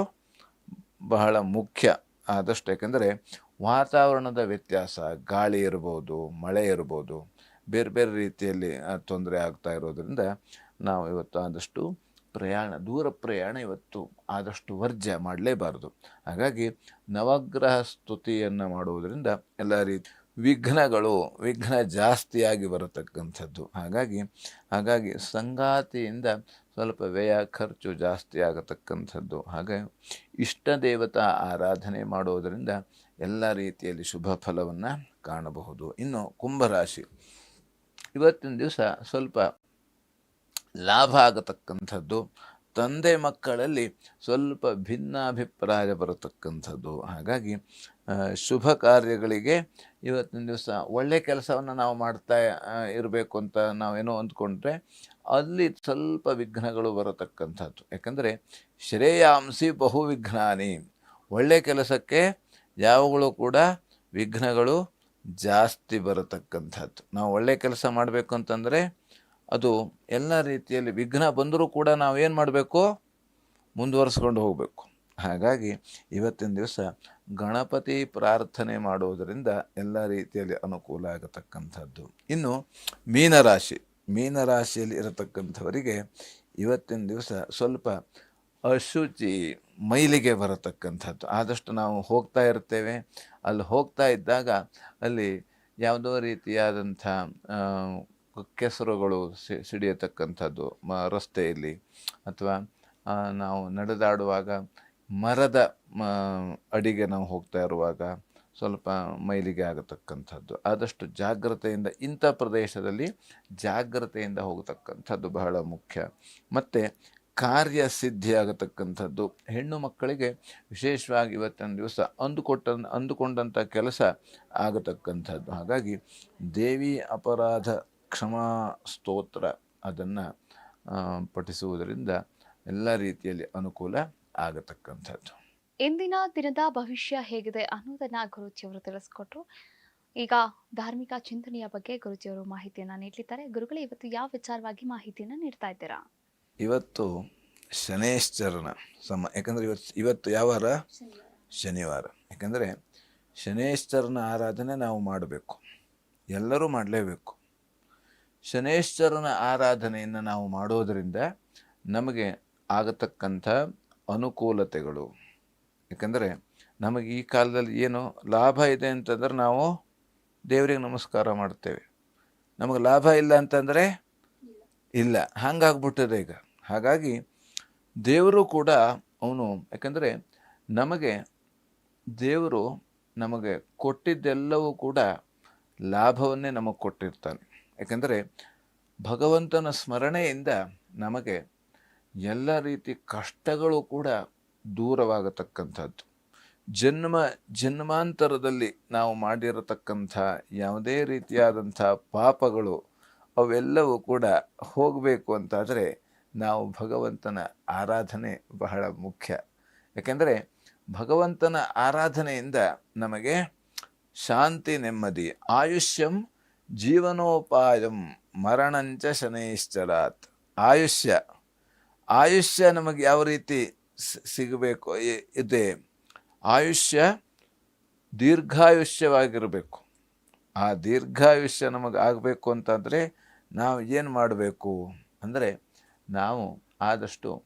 ಬಹಳ ಮುಖ್ಯ. ಆದಷ್ಟು ಯಾಕೆಂದರೆ ವಾತಾವರಣದ ವ್ಯತ್ಯಾಸ, ಗಾಳಿ ಇರ್ಬೋದು, ಮಳೆ ಇರ್ಬೋದು ಬೇರೆ ಬೇರೆ ರೀತಿಯಲ್ಲಿ ತೊಂದರೆ ಆಗ್ತಾ ಇರೋದರಿಂದ ನಾವು ಇವತ್ತು ಆದಷ್ಟು ಪ್ರಯಾಣ, ದೂರ ಪ್ರಯಾಣ ಇವತ್ತು ಆದಷ್ಟು ವರ್ಜ್ಯ ಮಾಡಲೇಬಾರದು. ಹಾಗಾಗಿ ನವಗ್ರಹ ಸ್ತುತಿಯನ್ನು ಮಾಡುವುದರಿಂದ ಎಲ್ಲ ರೀತಿ ವಿಘ್ನಗಳು, ವಿಘ್ನ ಜಾಸ್ತಿಯಾಗಿ ಬರತಕ್ಕಂಥದ್ದು. ಹಾಗಾಗಿ ಹಾಗಾಗಿ ಸಂಗಾತಿಯಿಂದ ಸ್ವಲ್ಪ ವ್ಯಯ, ಖರ್ಚು ಜಾಸ್ತಿ ಆಗತಕ್ಕಂಥದ್ದು. ಹಾಗೆ ಇಷ್ಟ ದೇವತಾ ಆರಾಧನೆ ಮಾಡುವುದರಿಂದ ಎಲ್ಲ ರೀತಿಯಲ್ಲಿ ಶುಭ ಫಲವನ್ನು ಕಾಣಬಹುದು. ಇನ್ನು ಕುಂಭರಾಶಿ. ಇವತ್ತಿನ ದಿವಸ ಸ್ವಲ್ಪ ಲಾಭ ಆಗತಕ್ಕಂಥದ್ದು, ತಂದೆ ಮಕ್ಕಳಲ್ಲಿ ಸ್ವಲ್ಪ ಭಿನ್ನಾಭಿಪ್ರಾಯ ಬರತಕ್ಕಂಥದ್ದು. ಹಾಗಾಗಿ ಶುಭ ಕಾರ್ಯಗಳಿಗೆ ಇವತ್ತಿನ ದಿವಸ ಒಳ್ಳೆಯ ಕೆಲಸವನ್ನು ನಾವು ಮಾಡ್ತಾ ಇರಬೇಕು ಅಂತ ನಾವೇನೋ ಅಂದ್ಕೊಂಡ್ರೆ ಅಲ್ಲಿ ಸ್ವಲ್ಪ ವಿಘ್ನಗಳು ಬರತಕ್ಕಂಥದ್ದು. ಯಾಕಂದರೆ, ಶ್ರೇಯಾಂಸಿ ಬಹು ವಿಘ್ನಾನಿ. ಒಳ್ಳೆಯ ಕೆಲಸಕ್ಕೆ ಯಾವಾಗಲೂ ಕೂಡ ವಿಘ್ನಗಳು ಜಾಸ್ತಿ ಬರತಕ್ಕಂಥದ್ದು. ನಾವು ಒಳ್ಳೆ ಕೆಲಸ ಮಾಡಬೇಕು ಅಂತಂದರೆ ಅದು ಎಲ್ಲ ರೀತಿಯಲ್ಲಿ ವಿಘ್ನ ಬಂದರೂ ಕೂಡ ನಾವು ಏನು ಮಾಡಬೇಕು? ಮುಂದುವರಿಸ್ಕೊಂಡು ಹೋಗಬೇಕು. ಹಾಗಾಗಿ ಇವತ್ತಿನ ದಿವಸ ಗಣಪತಿ ಪ್ರಾರ್ಥನೆ ಮಾಡುವುದರಿಂದ ಎಲ್ಲ ರೀತಿಯಲ್ಲಿ ಅನುಕೂಲ ಆಗತಕ್ಕಂಥದ್ದು. ಇನ್ನು ಮೀನರಾಶಿ. ಮೀನರಾಶಿಯಲ್ಲಿ ಇರತಕ್ಕಂಥವರಿಗೆ ಇವತ್ತಿನ ದಿವಸ ಸ್ವಲ್ಪ ಅಶುಚಿ. ಮೈಲಿಗೆ ಬರತಕ್ಕಂಥದ್ದು. ಆದಷ್ಟು ನಾವು ಹೋಗ್ತಾ ಇರ್ತೇವೆ. ಅಲ್ಲಿ ಹೋಗ್ತಾ ಇದ್ದಾಗ ಅಲ್ಲಿ ಯಾವುದೋ ರೀತಿಯಾದಂಥ ಕೆಸರುಗಳು ಸಿ, ಸಿಡಿಯತಕ್ಕಂಥದ್ದು, ಮ, ರಸ್ತೆಯಲ್ಲಿ. ಅಥವಾ ನಾವು ನಡೆದಾಡುವಾಗ ಮರದ ಅಡಿಗೆ ನಾವು ಹೋಗ್ತಾ ಇರುವಾಗ ಸ್ವಲ್ಪ ಮೈಲಿಗೆ ಆಗತಕ್ಕಂಥದ್ದು. ಆದಷ್ಟು ಜಾಗ್ರತೆಯಿಂದ ಇಂಥ ಪ್ರದೇಶದಲ್ಲಿ ಜಾಗ್ರತೆಯಿಂದ ಹೋಗತಕ್ಕಂಥದ್ದು ಬಹಳ ಮುಖ್ಯ. ಮತ್ತು ಕಾರ್ಯಸಿದ್ಧಿ ಆಗತಕ್ಕಂಥದ್ದು ಹೆಣ್ಣು ಮಕ್ಕಳಿಗೆ ವಿಶೇಷವಾಗಿ ಇವತ್ತಿನ ದಿವಸ ಅಂದುಕೊಟ್ಟ, ಅಂದುಕೊಂಡಂಥ ಕೆಲಸ ಆಗತಕ್ಕಂಥದ್ದು. ಹಾಗಾಗಿ ದೇವಿ ಅಪರಾಧ ಕ್ಷಮಾ ಸ್ತೋತ್ರ ಅದನ್ನು ಪಠಿಸುವುದರಿಂದ ಎಲ್ಲ ರೀತಿಯಲ್ಲಿ ಅನುಕೂಲ ಆಗತಕ್ಕಂಥದ್ದು. ಇಂದಿನ ದಿನದ ಭವಿಷ್ಯ ಹೇಗಿದೆ ಅನ್ನೋದನ್ನು ಗುರುಜಿಯವರು ತಿಳಿಸ್ಕೊಟ್ರು. ಈಗ ಧಾರ್ಮಿಕ ಚಿಂತನೆಯ ಬಗ್ಗೆ ಗುರುಜಿಯವರು ಮಾಹಿತಿಯನ್ನು ನೀಡಲಿದ್ದಾರೆ. ಗುರುಗಳೇ, ಇವತ್ತು ಯಾವ ವಿಚಾರವಾಗಿ ಮಾಹಿತಿಯನ್ನು ನೀಡ್ತಾ ಇದ್ದೀರಾ? ಇವತ್ತು ಶನೇಶ್ಚರನ ಸಮ, ಯಾಕಂದರೆ ಇವತ್ತು ಇವತ್ತು ಯಾವಾರ ಶನಿವಾರ. ಯಾಕಂದರೆ ಶನೇಶ್ಚರನ ಆರಾಧನೆ ನಾವು ಮಾಡಬೇಕು. ಎಲ್ಲರೂ ಮಾಡಲೇಬೇಕು. ಶನೇಶ್ಚರನ ಆರಾಧನೆಯನ್ನು ನಾವು ಮಾಡೋದರಿಂದ ನಮಗೆ ಆಗತಕ್ಕಂಥ ಅನುಕೂಲತೆಗಳು. ಯಾಕಂದರೆ ನಮಗೆ ಈ ಕಾಲದಲ್ಲಿ ಏನು ಲಾಭ ಇದೆ ಅಂತಂದ್ರೆ ನಾವು ದೇವರಿಗೆ ನಮಸ್ಕಾರ ಮಾಡ್ತೇವೆ ನಮಗೆ ಲಾಭ ಇಲ್ಲ ಅಂತಂದರೆ ಇಲ್ಲ. ಹಂಗಾಗ್ಬಿಟ್ಟಿದೆ ಈಗ. ಹಾಗಾಗಿ ದೇವರು ಕೂಡ ಅವನು, ಯಾಕಂದರೆ ನಮಗೆ ದೇವರು ನಮಗೆ ಕೊಟ್ಟಿದ್ದೆಲ್ಲವೂ ಕೂಡ ಲಾಭವನ್ನೇ ನಮಗೆ ಕೊಟ್ಟಿರ್ತಾನೆ. ಯಾಕೆಂದರೆ ಭಗವಂತನ ಸ್ಮರಣೆಯಿಂದ ನಮಗೆ ಎಲ್ಲ ರೀತಿ ಕಷ್ಟಗಳು ಕೂಡ ದೂರವಾಗತಕ್ಕಂಥದ್ದು. ಜನ್ಮ, ಜನ್ಮಾಂತರದಲ್ಲಿ ನಾವು ಮಾಡಿರತಕ್ಕಂಥ ಯಾವುದೇ ರೀತಿಯಾದಂಥ ಪಾಪಗಳು ಅವೆಲ್ಲವೂ ಕೂಡ ಹೋಗಬೇಕು ಅಂತಾದರೆ ನಾವು ಭಗವಂತನ ಆರಾಧನೆ ಬಹಳ ಮುಖ್ಯ. ಯಾಕೆಂದರೆ ಭಗವಂತನ ಆರಾಧನೆಯಿಂದ ನಮಗೆ ಶಾಂತಿ ನೆಮ್ಮದಿ, ಆಯುಷ್ಯಂ ಜೀವನೋಪಾಯಂ ಮರಣಂಚ ಶನೈಶ್ಚರಾತ್. ಆಯುಷ್ಯ ಆಯುಷ್ಯ ನಮಗೆ ಯಾವ ರೀತಿ ಸಿಗಬೇಕು ಇದೆ? ಆಯುಷ್ಯ ದೀರ್ಘಾಯುಷ್ಯವಾಗಿರಬೇಕು. ಆ ದೀರ್ಘಾಯುಷ್ಯ ನಮಗೆ ಆಗಬೇಕು ಅಂತಂದರೆ ನಾವು ಏನು ಮಾಡಬೇಕು? ಅಂದರೆ ನಾವು ಆದಷ್ಟು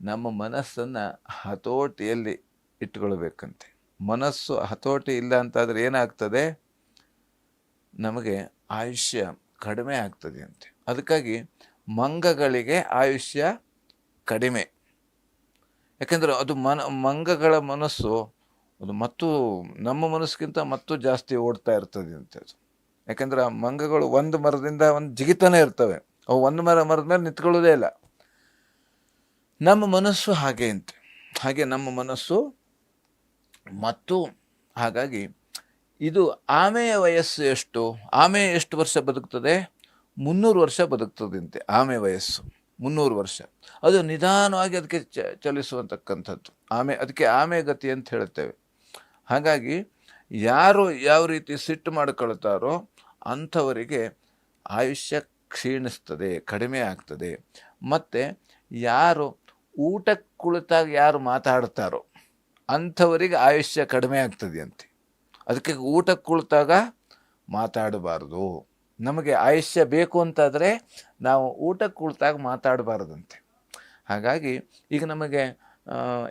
ನಮ್ಮ ಮನಸ್ಸನ್ನು ಹತೋಟಿಯಲ್ಲಿ ಇಟ್ಕೊಳ್ಬೇಕಂತೆ. ಮನಸ್ಸು ಹತೋಟಿ ಇಲ್ಲ ಅಂತಾದರೆ ಏನಾಗ್ತದೆ? ನಮಗೆ ಆಯುಷ್ಯ ಕಡಿಮೆ ಆಗ್ತದೆ ಅಂತೆ. ಅದಕ್ಕಾಗಿ ಮಂಗಗಳಿಗೆ ಆಯುಷ್ಯ ಕಡಿಮೆ. ಯಾಕೆಂದರೆ ಅದು ಮನ, ಮಂಗಗಳ ಮನಸ್ಸು ಅದು ಮತ್ತು ನಮ್ಮ ಮನಸ್ಸಿಗಿಂತ ಮತ್ತು ಜಾಸ್ತಿ ಓಡ್ತಾ ಇರ್ತದೆ ಅಂತ ಅದು. ಯಾಕೆಂದ್ರೆ ಆ ಮಂಗಗಳು ಒಂದು ಮರದಿಂದ ಒಂದು ಜಿಗಿತಾನೆ ಇರ್ತವೆ. ಅವು ಒಂದು ಮರ ಮರದ ಮೇಲೆ ನಿಂತ್ಕೊಳ್ಳೋದೇ ಇಲ್ಲ. ನಮ್ಮ ಮನಸ್ಸು ಹಾಗೆ ಅಂತೆ ಹಾಗೆ ನಮ್ಮ ಮನಸ್ಸು ಮತ್ತು ಹಾಗಾಗಿ ಇದು ಆಮೆಯ ವಯಸ್ಸು ಎಷ್ಟು? ಆಮೆ ಎಷ್ಟು ವರ್ಷ ಬದುಕ್ತದೆ? ಮುನ್ನೂರು ವರ್ಷ ಬದುಕ್ತದಂತೆ ಆಮೆ ವಯಸ್ಸು. ಮುನ್ನೂರು ವರ್ಷ. ಅದು ನಿಧಾನವಾಗಿ ಅದಕ್ಕೆ ಚ, ಚಲಿಸುವಂತಕ್ಕಂಥದ್ದು. ಆಮೆ, ಅದಕ್ಕೆ ಆಮೆ ಗತಿ ಅಂತ ಹೇಳ್ತೇವೆ. ಹಾಗಾಗಿ ಯಾರು ಯಾವ ರೀತಿ ಸಿಟ್ಟು ಮಾಡಿಕೊಳ್ತಾರೋ ಅಂಥವರಿಗೆ ಆಯುಷ್ಯ ಕ್ಷೀಣಿಸ್ತದೆ, ಕಡಿಮೆ ಆಗ್ತದೆ. ಮತ್ತು ಯಾರು ಊಟಕ್ಕೆ ಕುಳಿತಾಗ ಯಾರು ಮಾತಾಡ್ತಾರೋ ಅಂಥವರಿಗೆ ಆಯುಷ್ಯ ಕಡಿಮೆ ಆಗ್ತದೆ ಅಂತೆ. ಅದಕ್ಕೆ ಊಟಕ್ಕೆ ಕುಳಿತಾಗ ಮಾತಾಡಬಾರ್ದು. ನಮಗೆ ಆಯುಷ್ಯ ಬೇಕು ಅಂತಾದರೆ ನಾವು ಊಟಕ್ಕೆ ಕುಳಿತಾಗ ಮಾತಾಡಬಾರ್ದಂತೆ. ಹಾಗಾಗಿ ಈಗ ನಮಗೆ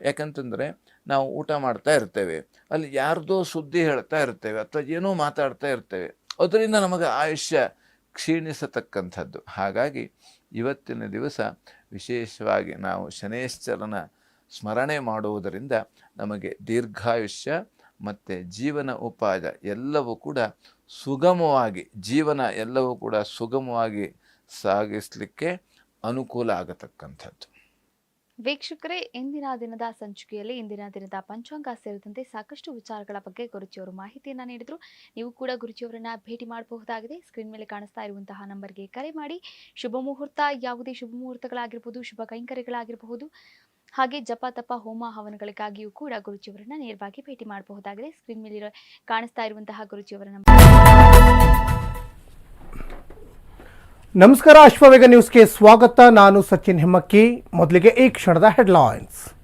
ಯಾಕಂತಂದರೆ ನಾವು ಊಟ ಮಾಡ್ತಾ ಇರ್ತೇವೆ. ಅಲ್ಲಿ ಯಾರ್ದೋ ಸುದ್ದಿ ಹೇಳ್ತಾ ಇರ್ತೇವೆ ಅಥವಾ ಏನೋ ಮಾತಾಡ್ತಾ ಇರ್ತೇವೆ. ಅದರಿಂದ ನಮಗೆ ಆಯುಷ್ಯ ಕ್ಷೀಣಿಸತಕ್ಕಂಥದ್ದು. ಹಾಗಾಗಿ ಇವತ್ತಿನ ದಿವಸ ವಿಶೇಷವಾಗಿ ನಾವು ಶನೇಶ್ವರನ ಸ್ಮರಣೆ ಮಾಡುವುದರಿಂದ ನಮಗೆ ದೀರ್ಘಾಯುಷ್ಯ ಮತ್ತು ಜೀವನ ಉಪಾಯ ಎಲ್ಲವೂ ಕೂಡ ಸುಗಮವಾಗಿ, ಜೀವನ ಎಲ್ಲವೂ ಕೂಡ ಸುಗಮವಾಗಿ ಸಾಗಿಸಲಿಕ್ಕೆ ಅನುಕೂಲ ಆಗತಕ್ಕಂಥದ್ದು. ವೀಕ್ಷಕರೇ, ಇಂದಿನ ದಿನದ ಸಂಚಿಕೆಯಲ್ಲಿ ಇಂದಿನ ದಿನದ ಪಂಚಾಂಗ ಸೇರಿದಂತೆ ಸಾಕಷ್ಟು ವಿಚಾರಗಳ ಬಗ್ಗೆ ಗುರುಜಿಯವರು ಮಾಹಿತಿಯನ್ನ ನೀಡಿದ್ರು. ನೀವು ಕೂಡ ಗುರುಜಿಯವರನ್ನ ಭೇಟಿ ಮಾಡಬಹುದಾಗಿದೆ. ಸ್ಕ್ರೀನ್ ಮೇಲೆ ಕಾಣಿಸ್ತಾ ಇರುವಂತಹ ನಂಬರ್ಗೆ ಕರೆ ಮಾಡಿ. ಶುಭ ಮುಹೂರ್ತ. ಯಾವುದೇ ಶುಭ ಮುಹೂರ್ತಗಳಾಗಿರ್ಬೋದು, ಶುಭ ಕೈಂಕರ್ಯಗಳಾಗಿರಬಹುದು, ಹಾಗೆ ಜಪ ತಪ ಹೋಮ ಹವನಗಳಿಗಾಗಿಯೂ ಕೂಡ ಗುರುಜಿಯವರನ್ನ ನೇರವಾಗಿ ಭೇಟಿ ಮಾಡಬಹುದಾಗಿದೆ. ಸ್ಕ್ರೀನ್ ಮೇಲೆ ಕಾಣಿಸ್ತಾ ಇರುವಂತಹ ಗುರುಜಿಯವರ ನಂಬರ್ ನಮಸ್ಕಾರ ಅಶ್ವವೇಗ ನ್ಯೂಸ್ಗೆ ಸ್ವಾಗತ. ನಾನು ಸಚಿನ್ ಹೆಮ್ಮಕ್ಕಿ. ಮೊದಲಿಗೆ ಈ ಕ್ಷಣದ ಹೆಡ್ಲೈನ್ಸ್.